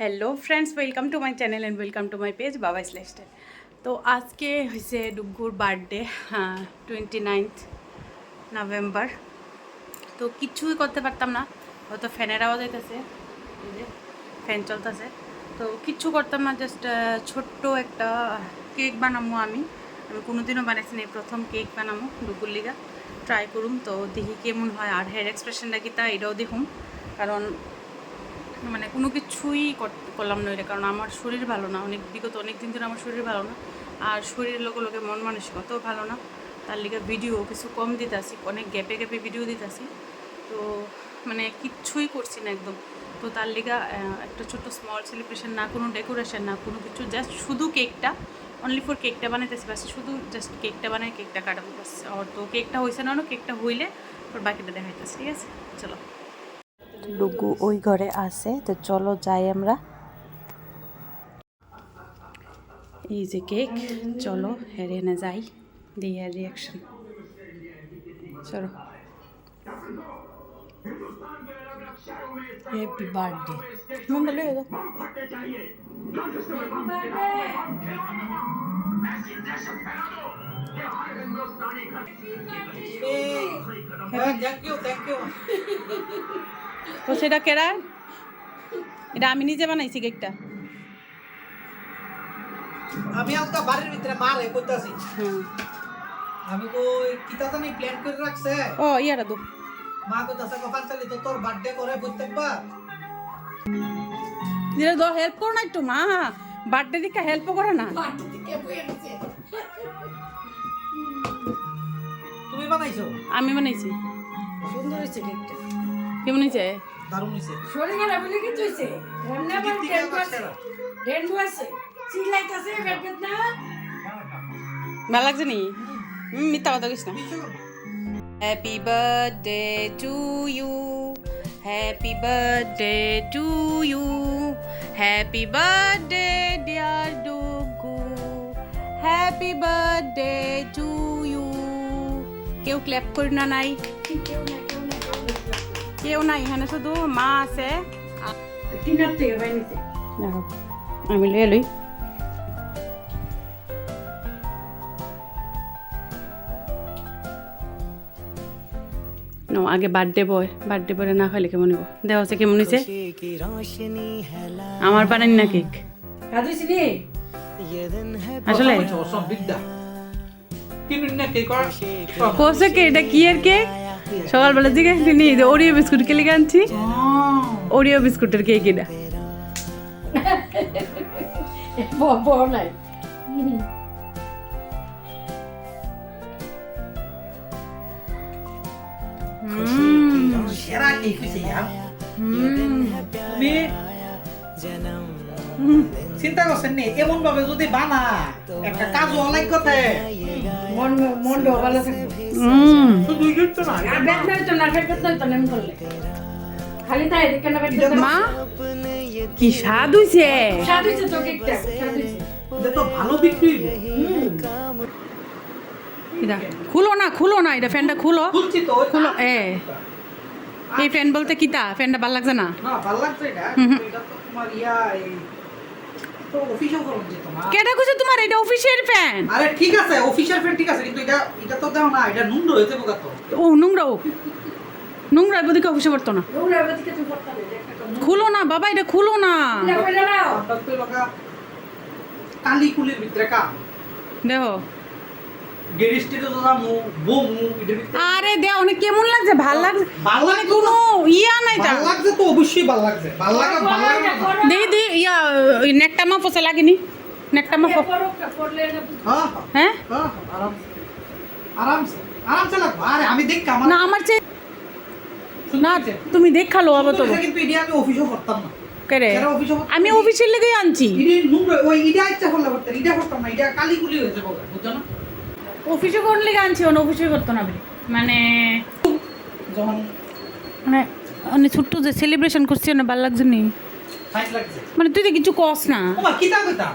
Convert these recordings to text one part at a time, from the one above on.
Hello friends welcome to my channel and welcome to my page বাবা স্লাইস্টাইল তো আজকে হয়েছে ডুগুর বার্থডে টোয়েন্টি নাইনথ নভেম্বর তো কিছুই করতে পারতাম না। হয়তো ফ্যানের আওয়াজ যে ফ্যান চলতেছে। তো কিচ্ছু করতাম না জাস্ট ছোট্ট একটা কেক বানাবো আমি। আমি কোনোদিনও বানাইছি না প্রথম কেক বানাবো ডুগুর লিগা। ট্রাই করুম, তো দেখি কেমন হয়। আর হেয়ার এক্সপ্রেশনটা কি তা, এটাও দেখুম। কারণ মানে কোনো কিছুই কর- করলাম না কারণ আমার শরীর ভালো না। অনেক, বিগত অনেক দিন ধরে আমার শরীর ভালো না। আর শরীরের লোকে লোকে মন মানসিকতাও ভালো না। তার লিগে ভিডিও কিছু কম দিতেছি অনেক গ্যাপে গ্যাপে ভিডিও দিতেছি তো মানে কিচ্ছুই করছি না একদম। তো তার লিগা একটা ছোট্ট স্মল সেলিব্রেশন না কোনো ডেকোরেশন না কোনো কিছু জাস্ট শুধু কেকটা অনলি ফর কেকটা বানাইতেছি বাস শুধু জাস্ট কেকটা বানাই কেকটা কাটাবো। বাস তো কেকটা হয়েছে না কেকটা হইলে, ওর বাকিটা দেখাইতেছি ঠিক আছে? চলো। ডুগু ওই ঘরে আছে তো চলো যাই আমরা। এই যে কেক চলো হেরে না যাই দিই আর রিয়াকশন চলো। হ্যাপি বার্থডে মুন্ডা লয়ে যাও। থ্যাংক ইউ থ্যাংক ইউ তো সেটা কেরা এটা আমি নিজে বানাইছি কেকটা। আমি আজকে বাড়ির ভিতরে মারে কইতাছি। হুম আমি কই কিতা জানি প্ল্যান করে রাখছে। ও ইয়ারা দু মা কইতাছে কখন চালি তো তোর বার্থডে করে প্রত্যেকবার। দিলে দো হেল্প করো না একটু মা। বার্থডে দিকে হেল্প করে না। তুমি বানাইছো? আমি বানাইছি। সুন্দর হয়েছে কেকটা। কেমন হয়েছে? দারুণ হইছে। সরে গেলে বলে কিছু হয়েছে এমনি ডেন্ডু দিকে আছে। ডেন্ডু আছে। চিল্লাইতেছে বেরবেদ না। ভালো লাগছে নি? মিথ্যা কথা কইস না। Happy birthday to you happy birthday to you happy birthday dear Dugu happy birthday to you কেউ ক্ল্যাপ করি না নাই। কেউ না কেউ নাই এখানে শুধু মা আছে। কিনার থেকে বানিয়েছে দেখো আমি লয়ে লই। আগে বার্থডে বয় বার্থডে বয় না খাইলে কেমন হইব? দেওয়া হচ্ছে কেমন হয়েছে আমার বানানি না কেক। কাঁদিস আসলে কোসে কে এটা কি এর কেক? সকালবেলা দিকে কিনি ওরিও বিস্কুট কে লিখে আনছি? ওরিও বিস্কুটের কে তুমি চিন্তা করছেন নি? এমন ভাবে যদি বানা একটা কাজ অনেক কথা মন ভালো থাকবে। হুম। শুধু কিন্তু না আর বেদ নাই তো না বেদ তো নেম করলে। খালি তাই না? মা? কি স্বাদ হইছে? স্বাদ হয়েছে তো কেকটা স্বাদ হয়েছে এটা তো ভালো বিক্রি এটা খুলো না খুলো না এটা ফ্যানটা খুলো। খুলছি তো ওই খুলো এ। এই ফ্যান বলতে কিতা? ফ্যানটা ভালো লাগছে না? না ভালো লাগছে এটা এটা তো তোমার ইয়া এই তো অফিসেও তোমার কেটা কইছে তোমার এটা অফিসের ফ্যান আরে ঠিক আছে অফিসের ফ্রেন্ড ঠিক আছে কিন্তু এটা এটা তো দাও না এটা নুন রয়েছে বোকা তো ও নোংরাও নোংরা বদিকে অফিসে করতো না খুলো না বাবা এটা খুলো না দেখো আরে দে অনেক কেমন লাগছে ভালো লাগছে। ভালো লাগছে কোনো ইয়া নাই তা। লাগছে তো অবশ্যই ভালো লাগছে। ভালো লাগা ভালো লাগা। দেই দে ইয়া ওই নেকটা মা ফসে লাগেনি? হ্যাঁ হ্যাঁ? হ্যাঁ আরাম আরামসে আরামসে লাগবে। আরে আমি দেখ আমার না আমার চেয়ে না তুমি দেখাল আবার তো। কিন্তু এটা আমি অফিসও করতাম না। কেরে? এরা অফিসও করতাম আমি অফিসের লেগে আনছি। ওই ইডা ইচ্ছা করলে করতে ইডা করতাম না ইডা কালি কুলি হয়েছে বোকা বুঝছ না? অফিসে কোন লেগে আনছি অন্য অফিসে করতো না। মানে যখন মানে মানে ছোট্ট যে সেলিব্রেশন করছি না ভালো লাগছে নি? মানে তুই তো কিছু কস না। কিতা কইতা?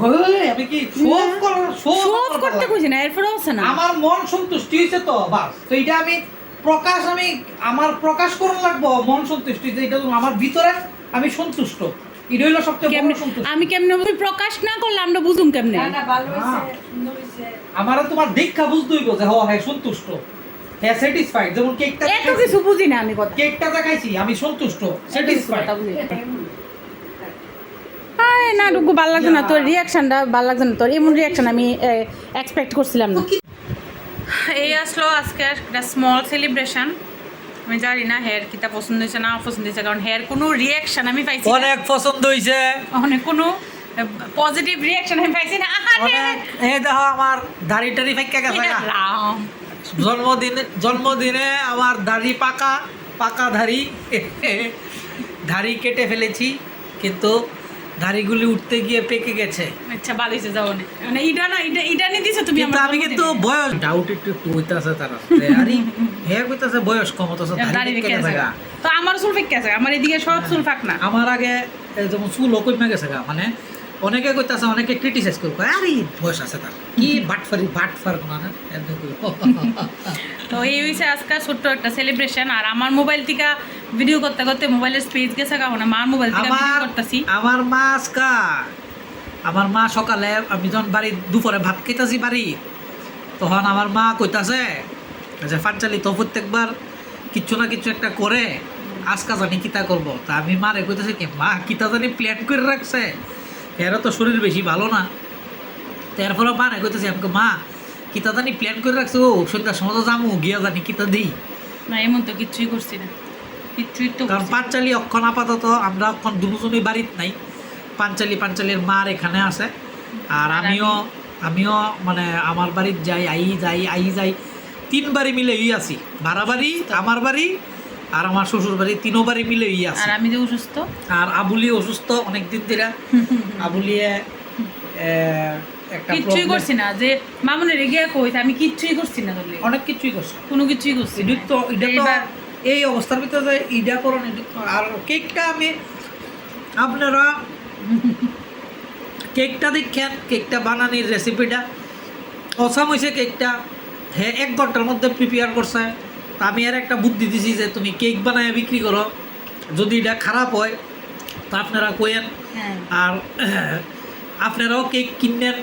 হই আমি কি শোভ কর শোভ শোভ করতে কইছি না এরপরে আছে না। আমার মন সন্তুষ্টি হয়েছে তো বাস। তো এটা আমি প্রকাশ আমি আমার প্রকাশ করা লাগবো মন সন্তুষ্টি এটা আমার ভিতরে আমি সন্তুষ্ট। এটা হইল সবচেয়ে বড় কেমনে আমি কেমনে তুমি প্রকাশ না করলে আমরা বুঝুম কেমনে? না না ভালো হয়েছে হ্যাঁ। সুন্দর হয়েছে আমার তোমার দেখা বুঝতে হইব যে হ হ্যাঁ সন্তুষ্ট। হ্যাঁ স্যাটিসফাইড যেমন কেকটা এত কিছু বুঝি না আমি কথা। কেকটা দেখাইছি আমি সন্তুষ্ট স্যাটিসফাইড কথা বুঝি না। আয় না ডুগু ভালো লাগছে না তোর রিয়াকশনটা ভালো লাগছে না তোর। এমন রিয়াকশন আমি এক্সপেক্ট করছিলাম না। এই আসলো আজকে একটা স্মল সেলিব্রেশন আমি জানি না হেয়ার কিতা পছন্দ হয়েছে না পছন্দ হয়েছে কারণ হেয়ার কোনো রিয়াকশন আমি পাইছি অনেক পছন্দ হইছে অনেক কোনো পজিটিভ রিয়াকশন আমি পাইছি না এই দেখো আমার দাড়ি টাড়ি ফাইকা গেছে। রাম। জন্মদিনে জন্মদিনে আমার দাড়ি পাকা পাকা দাড়ি দাড়ি কেটে ফেলেছি কিন্তু দাড়িগুলি উঠতে গিয়ে পেকে গেছে। আচ্ছা হয়েছে যাও না মানে ইটা না ইটা ইটা নিয়ে দিছো তুমি আমার আমি কিন্তু বয়স ডাউট একটু একটু হইতাছে তারা আরে হে কইতাছে বয়স কম হইতাছে দাড়ি কেটে থাকা তো আমার চুল ফেক আছে আমার এদিকে সব চুল ফাক না। আমার আগে যেমন চুল কমে গেছে গা মানে অনেকে কইতাছে অনেকে ক্রিটিসাইজ করবে আরে বয়স আছে তার। কি বাটফারি বাটফার না? কইব। তো এই হয়েছে আজকে ছোট্ট একটা সেলিব্রেশন আর আমার মোবাইল থেকে ভিডিও করতে করতে মোবাইলের স্পেস গেছে কারণ মার মোবাইল থেকে ভিডিও করতেছি। আমার মা আজকা আমার মা সকালে আমি যখন বাড়ি দুপুরে ভাত খেতেছি বাড়ি তখন আমার মা কইতাছে যে ফাটচালি তো প্রত্যেকবার কিচ্ছু না কিছু একটা করে আজকা জানি কিতা করব? তা আমি মারে কইতাছি কি মা কিতা জানি প্ল্যান করে রাখছে এরও তো শরীর বেশি ভালো না। তারপরে মারে কইতাছি আমাকে মা কিতা জানি প্ল্যান করে রাখছে ও সন্ধ্যার সময় তো যাব গিয়া জানি কিতা দিই। না এমন তো কিচ্ছুই করছি না। তো কারণ। পাঁচচালি অক্ষণ আপাতত আমরা অক্ষণ দুজনই বাড়িতে নাই। পাঞ্চালি পাঞ্চালির মার এখানে আছে। আর আমিও আমিও মানে আমার বাড়িতে যাই আই যাই আই যাই তিন বাড়ি মিলে ই আছি। ভাড়া বাড়ি আমার বাড়ি আর আমার শ্বশুর বাড়ি তিনও বাড়ি মিলে ই আছে। আর আমি যে অসুস্থ? আর আবুলি অসুস্থ অনেক দিন ধরে আবুলিয়ে কিচ্ছুই করছি না যে মামুনের রেগে কইছে আমি কিচ্ছুই করছি না অনেক কিছুই করছে। কোনো কিছুই করছি। এটা তো এটা তো এইবার এই অবস্থার ভিতরে যে ইডা করুন আর কেকটা আমি আপনারা কেকটা দেখেন কেকটা বানানির রেসিপিটা অসাম হয়েছে কেকটা হ্যাঁ এক ঘণ্টার মধ্যে প্রিপেয়ার করছে। তা আমি আর একটা বুদ্ধি দিছি যে তুমি কেক বানায় বিক্রি করো। যদি এটা খারাপ হয় তা আপনারা কোয়েন হ্যাঁ। আর আপনারাও কেক কিনেন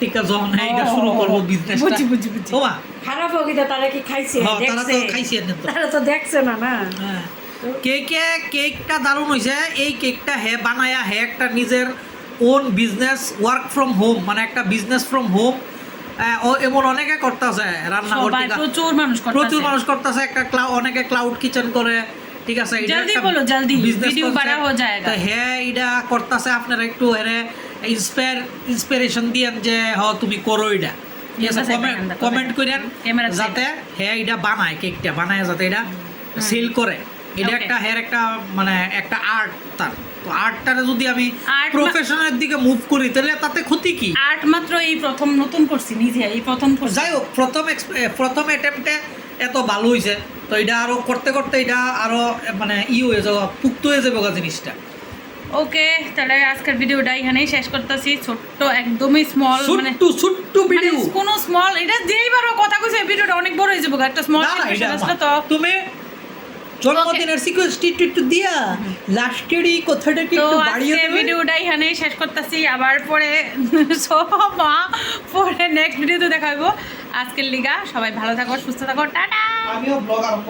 টিকা যখন এটা শুরু করব বিজনেসটা বুঝি বুঝি বুঝি। তোমা খারাপ হোক এটা তারা কি খাইছে? হ্যাঁ, তারা তো খাইছে তারা তো দেখছে না না। হ্যাঁ। কেকে কেকটা দারুণ হয়েছে এই কেকটা হে বানায়া হে একটা নিজের own business work from home মানে একটা বিজনেস ফ্রম হোম এমন অনেকে করতেছে রান্না করতে প্রচুর মানুষ করতেছে। প্রচুর মানুষ করতেছে একটা অনেকে ক্লাউড কিচেন করে ঠিক আছে? জলদি বলো, জলদি। concept। বাড়া হয়ে যায়গা। তো হ্যাঁ এটা করতেছে আপনারা একটু ইন্সপায়ার ইন্সপিরেশন দিয়েন যে হ তুমি করো এটা কমেন্ট। করেন যাতে হ্যাঁ এটা বানায় কেকটা বানায় যাতে এটা সেল করে। এটা একটা হের একটা মানে একটা আর্ট তার। তো আর্টটারে যদি আমি প্রফেশনের দিকে মুভ করি তাহলে তাতে ক্ষতি কি? আর্ট মাত্র এই প্রথম নতুন করছি নিজে এই প্রথম যাই হোক প্রথম প্রথম অ্যাটেম্পটে এত ভালো হয়েছে তো এটা আরও করতে করতে এটা আরও মানে ই হয়ে যাব পুক্ত হয়ে যাবে জিনিসটা। ওকে তাহলে আজকের ভিডিওটা এখানেই শেষ করতেছি। ছোট্ট একদমই স্মল মানে ছোট্ট ছোট্ট মানে ভিডিও কোনো স্মল এটা যেই বারো কথা কইছে ভিডিওটা অনেক বড় হয়ে যাবে একটা স্মল না না, আসলে তো তুমি জন্মদিনের সিকুয়েন্সটি একটু একটু দিয়া লাস্টের কথাটা কি একটু বাড়িয়ে আজকে দেবে? ভিডিওটা এখানেই শেষ করতেছি আবার পরে মা পরে নেক্সট ভিডিওতে দেখাবো আজকের লিগা সবাই ভালো থাকো সুস্থ থাকো টাটা! আমিও ব্লগ আরম্ভ